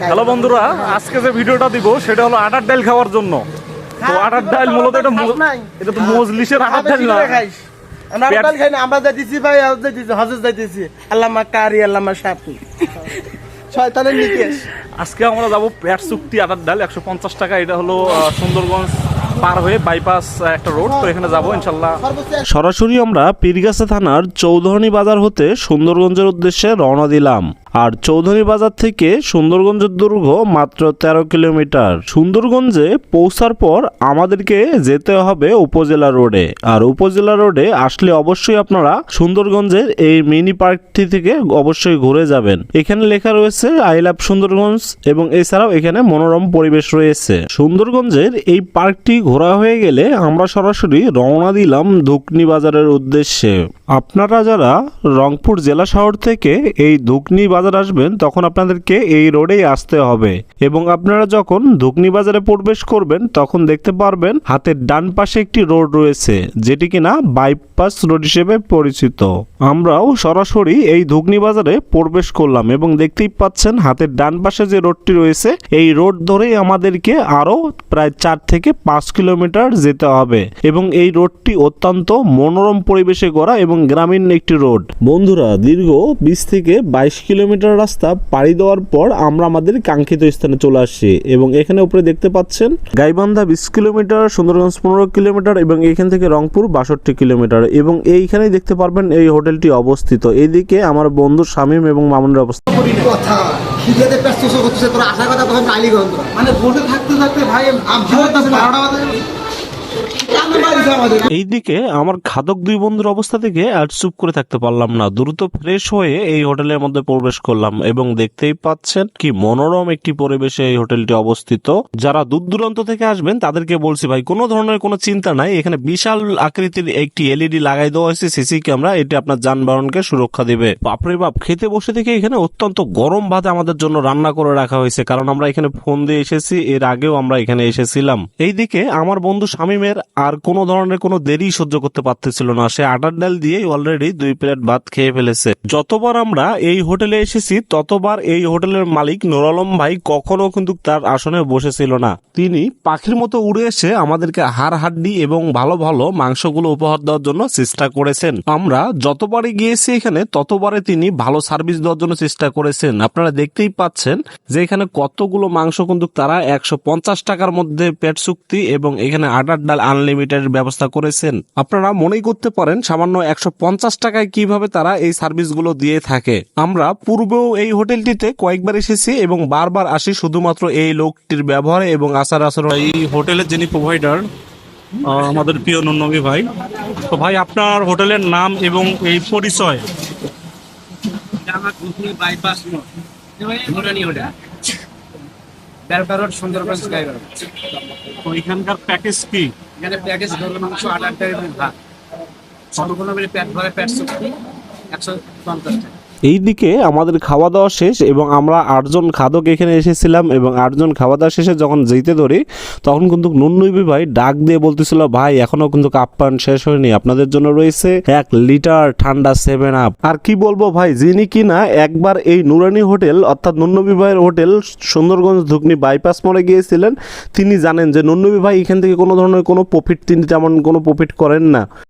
Hello বন্ধুরা আজকে যে ভিডিওটা দিব সেটা হলো আটার ডাল খাওয়ার জন্য। তো আটার ডাল মূলত এটা এটা তো মজলিসের আটার ডাল না। আমরা পেট- ডাল খাই না আমরা যাইতেছি ভাই যাইতেছি হজে যাইতেছি। আল্লাহ মা কারি আল্লাহ মা সাপি শয়তানের নিকেশ। আজকে আমরা যাব পেট চুক্তি আটার ডাল একশো পঞ্চাশ টাকা এটা হলো সুন্দরগঞ্জ পার হয়ে বাইপাস একটা রোড তো এখানে যাব ইনশাল্লাহ সরাসরি আমরা পীরগাছা থানার চৌধুরানী বাজার হতে সুন্দরগঞ্জের উদ্দেশ্যে রওনা দিলাম। আর চৌধুরী বাজার থেকে সুন্দরগঞ্জের দুর্গ মাত্র তেরো কিলোমিটার। সুন্দরগঞ্জে পৌঁছার পর আমাদেরকে যেতে হবে উপজেলা রোডে। আর উপজেলা রোডে আসলে অবশ্যই আপনারা সুন্দরগঞ্জের এই মিনি পার্কটি থেকে অবশ্যই ঘুরে যাবেন। এখানে লেখা রয়েছে, আই লাভ সুন্দরগঞ্জ এবং এছাড়াও এখানে মনোরম পরিবেশ রয়েছে। সুন্দরগঞ্জের এই পার্কটি ঘোরা হয়ে গেলে আমরা সরাসরি রওনা দিলাম ধুকনি বাজারের উদ্দেশ্যে। আপনারা যারা রংপুর জেলা শহর থেকে এই ধুকনি বাজার আসবেন, তখন আপনাদেরকে এই রোডেই আসতে হবে। এবং আপনারা যখন ধুকনি বাজারে প্রবেশ করবেন, তখন দেখতে পারবেন হাতের ডান পাশে একটি রোড রয়েছে, যেটি কিনা বাইপাস রোড হিসেবে পরিচিত। আমরাও সরাসরি এই ধুকনি বাজারে প্রবেশ করলাম এবং দেখতেই পাচ্ছেন হাতের ডান পাশে যে রোডটি রয়েছে, এই রোড ধরেই আমাদেরকে আরও প্রায় চার থেকে পাঁচ কিলোমিটার যেতে হবে। এবং এই রোডটি অত্যন্ত মনোরম পরিবেশে করা এবং গ্রামীণ একটি রোড। বন্ধুরা, দীর্ঘ বিশ থেকে বাইশ কিলোমিটার রাস্তা পাড়ি দেওয়ার পর আমরা আমাদের কাঙ্ক্ষিত স্থানে চলে আসছি এবং এখানে উপরে দেখতে পাচ্ছেন গাইবান্ধা বিশ কিলোমিটার সুন্দরগঞ্জ পনেরো কিলোমিটার এবং এখান থেকে রংপুর বাষট্টি কিলোমিটার এবং এইখানেই দেখতে পারবেন এই হোটেলটি অবস্থিত। এইদিকে আমার বন্ধু শামীম এবং মামুনের অবস্থা। কথা খিদেতে পেট চোষো করতেছে তোর আশা কথা তখন কালি গন্ধ মানে বসে থাকতে থাকতে ভাই এইদিকে আমার খাদক দুই বন্ধুর অবস্থা থেকে আর চুপ করে থাকতে পারলাম না। দ্রুত ফ্রেশ হয়ে এই হোটেলের মধ্যে প্রবেশ করলাম এবং দেখতেই পাচ্ছেন কি মনোরম একটি পরিবেশে এই হোটেলটি অবস্থিত। যারা দূর দূরান্ত থেকে আসবেন তাদেরকে বলছি ভাই, কোনো ধরনের কোনো চিন্তা নাই। এখানে বিশাল আকৃতির একটি এলইডি লাগাই দেওয়া হয়েছে, সিসি ক্যামেরা, এটি আপনার যানবাহনকে সুরক্ষা দিবে। বাপরে বাপ, খেতে বসে থেকে এখানে অত্যন্ত গরম ভাত আমাদের জন্য রান্না করে রাখা হয়েছে, কারণ আমরা এখানে ফোন দিয়ে এসেছি, এর আগেও আমরা এখানে এসেছিলাম। এইদিকে আমার বন্ধু শামীমের আর কোনো ধরনের কোনো দেরি সহ্য করতে পারতেছিল না। সে আটার ডাল দিয়ে অলরেডি দুই প্লেট ভাত খেয়ে ফেলেছে। যতবার আমরা এই হোটেলে এসেছি, ততবার এই হোটেলের মালিক নুর আলম ভাই কখনো কিন্তু তার আসনে বসেছিল না। তিনি পাখির মতো উড়ে এসে আমাদেরকে হাড় হাড্ডি এবং ভালো ভালো মাংসগুলো উপহার দেওয়ার জন্য চেষ্টা করেছেন। আমরা যতবারই গিয়েছি এখানে ততবারে তিনি ভালো সার্ভিস দেওয়ার জন্য চেষ্টা করেছেন। আপনারা দেখতেই পাচ্ছেন যে এখানে কতগুলো মাংস কিন্তু তারা একশো পঞ্চাশ টাকার মধ্যে পেট চুক্তি এবং এখানে আটার ডাল আনলিমিটেড ব্যবস্থা করেছেন। আপনারা মনেই করতে পারেন সামান্য একশো পঞ্চাশ টাকায় কীভাবে তারা এই সার্ভিসগুলো দিয়ে থাকে। আমরা পূর্বেও এই হোটেলটিতে কয়েকবার এসেছি এবং বারবার আসি শুধুমাত্র এই লোকটির ব্যবহারে এবং আচার আচরণ। এই হোটেলের যিনি প্রোভাইডার আমাদের প্রিয় নন্নবী ভাই। তো ভাই আপনার হোটেলের নাম এবং এই পরিচয়? বাইপাস বেলকা রোড সুন্দরগঞ্জ গাইবাড়ি তো এখানকার প্যাকেজ কি? এখানে প্যাকেজ গরুর মাংস আট টাকা ভাত। সম্পূর্ণ পেট ভরে প্যাট চুক্তি একশো পঞ্চাশ টাকা। এইদিকে আমাদের খাওয়া দাওয়া শেষ এবং আমরা আটজন খাদক এখানে এসেছিলাম এবং আটজন খাওয়া দাওয়া শেষে যখন যেতে ধরি, তখন কিন্তু নুন্নুইবি ভাই ডাক দিয়ে বলতেছিল, ভাই, এখনও কিন্তু আপ্যায়ন শেষ হয়নি, আপনাদের জন্য রয়েছে এক লিটার ঠান্ডা সেভেন আপ আর কি বলব ভাই, যিনি কিনা একবার এই নুরানি হোটেল, অর্থাৎ নুন্নবী ভাইয়ের হোটেল, সুন্দরগঞ্জ ধুকনি বাইপাস মোড়ে গিয়েছিলেন, তিনি জানেন যে নুন্নবী ভাই এখান থেকে কোনো ধরনের কোনো প্রফিট তিনি তেমন কোনো প্রফিট করেন না।